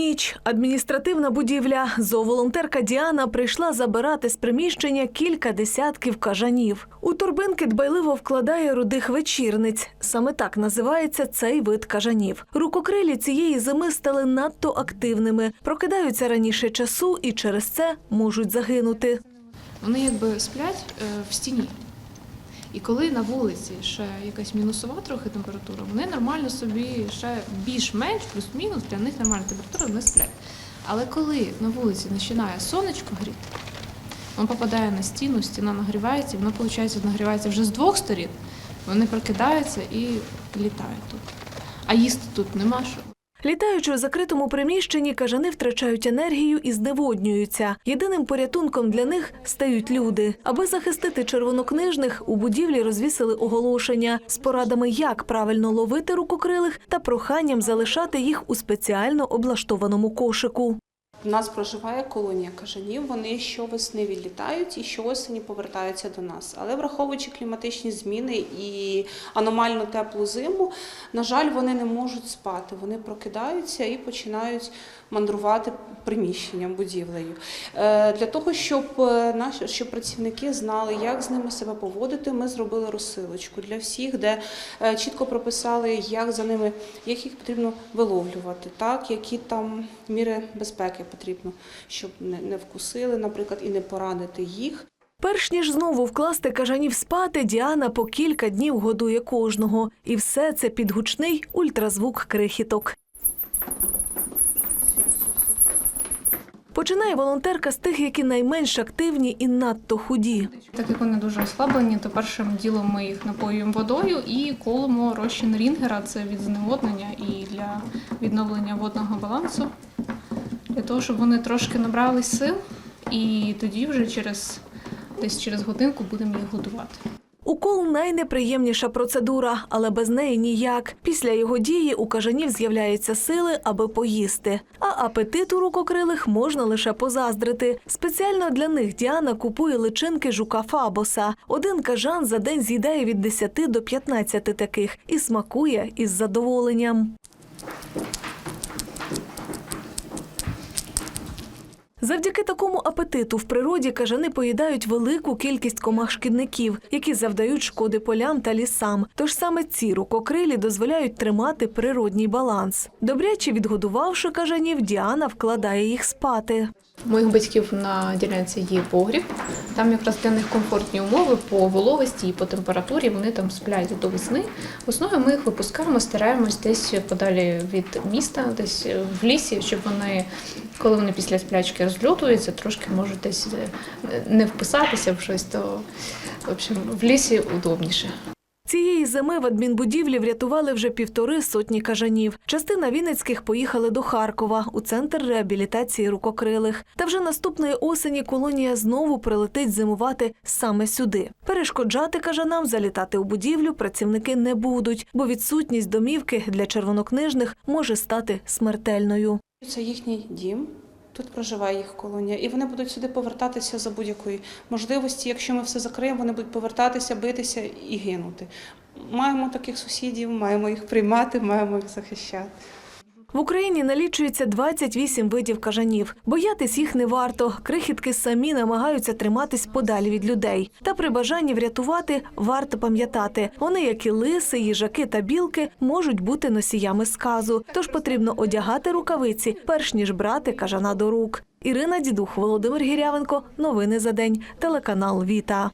Ніч, адміністративна будівля. Зооволонтерка Діана прийшла забирати з приміщення кілька десятків кажанів. У торбинки дбайливо вкладає рудих вечірниць. Саме так називається цей вид кажанів. Рукокрилі цієї зими стали надто активними, прокидаються раніше часу і через це можуть загинути. Вони якби сплять е, в стіні. І коли на вулиці ще якась мінусова трохи температура, вони нормально собі ще більш-менш, плюс-мінус, для них нормальна температура, вони сплять. Але коли на вулиці починає сонечко гріти, він попадає на стіну, стіна нагрівається, і воно, виходить, нагрівається вже з двох сторін, вони прокидаються і літають тут. А їсти тут нема що. Літаючи у закритому приміщенні, кажани втрачають енергію і зневоднюються. Єдиним порятунком для них стають люди. Аби захистити червонокнижних, у будівлі розвісили оголошення з порадами, як правильно ловити рукокрилих та проханням залишати їх у спеціально облаштованому кошику. У нас проживає колонія кажанів. Вони щовесни відлітають і щоосені повертаються до нас. Але враховуючи кліматичні зміни і аномально теплу зиму, на жаль, вони не можуть спати. Вони прокидаються і починають мандрувати приміщенням, будівлею. Е, Для того, щоб е, наші щоб працівники знали, як з ними себе поводити, ми зробили розсилочку для всіх, де е, чітко прописали, як за ними, як їх потрібно виловлювати, так які там міри безпеки потрібно, щоб не, не вкусили, наприклад, і не поранити їх. Перш ніж знову вкласти кажанів спати, Діана по кілька днів годує кожного. І все це під гучний ультразвук крихіток. Починає волонтерка з тих, які найменш активні і надто худі. Так як вони дуже ослаблені, то першим ділом ми їх напоюємо водою і колимо розчин рінгера. Це від зневоднення і для відновлення водного балансу, для того, щоб вони трошки набрали сил, і тоді вже через десь через годинку будемо їх годувати. Укол найнеприємніша процедура, але без неї ніяк. Після його дії у кажанів з'являються сили, аби поїсти. А апетит у рукокрилих можна лише позаздрити. Спеціально для них Діана купує личинки жука Фабоса. Один кажан за день з'їдає від 10 до 15 таких і смакує із задоволенням. Завдяки такому апетиту в природі кажани поїдають велику кількість комах-шкідників, які завдають шкоди полям та лісам. Тож саме ці рукокрилі дозволяють тримати природній баланс. Добряче відгодувавши кажанів, Діана вкладає їх спати. Моїх батьків на ділянці є погріб. Там якраз для них комфортні умови по вологості і по температурі. Вони там сплять до весни. Весною ми їх випускаємо, стараємось десь подалі від міста, десь в лісі, щоб вони, коли вони після сплячки розльотуються, трошки можуть десь е, не вписатися в щось, то в общем, в лісі удобніше. Цієї зими в адмінбудівлі врятували вже півтори сотні кажанів. Частина вінницьких поїхали до Харкова у центр реабілітації рукокрилих. Та вже наступної осені колонія знову прилетить зимувати саме сюди. Перешкоджати кажанам залітати у будівлю працівники не будуть, бо відсутність домівки для червонокнижних може стати смертельною. Це їхній дім. Тут проживає їх колонія, і вони будуть сюди повертатися за будь-якої можливості. Якщо ми все закриємо, вони будуть повертатися, битися і гинути. Маємо таких сусідів, маємо їх приймати, маємо їх захищати. В Україні налічується 28 видів кажанів. Боятись їх не варто. Крихітки самі намагаються триматись подалі від людей. Та при бажанні врятувати варто пам'ятати. Вони, як і лиси, їжаки та білки, можуть бути носіями сказу. Тож потрібно одягати рукавиці, перш ніж брати кажана до рук. Ірина Дідух, Володимир Гірявенко. Новини за день. Телеканал Віта.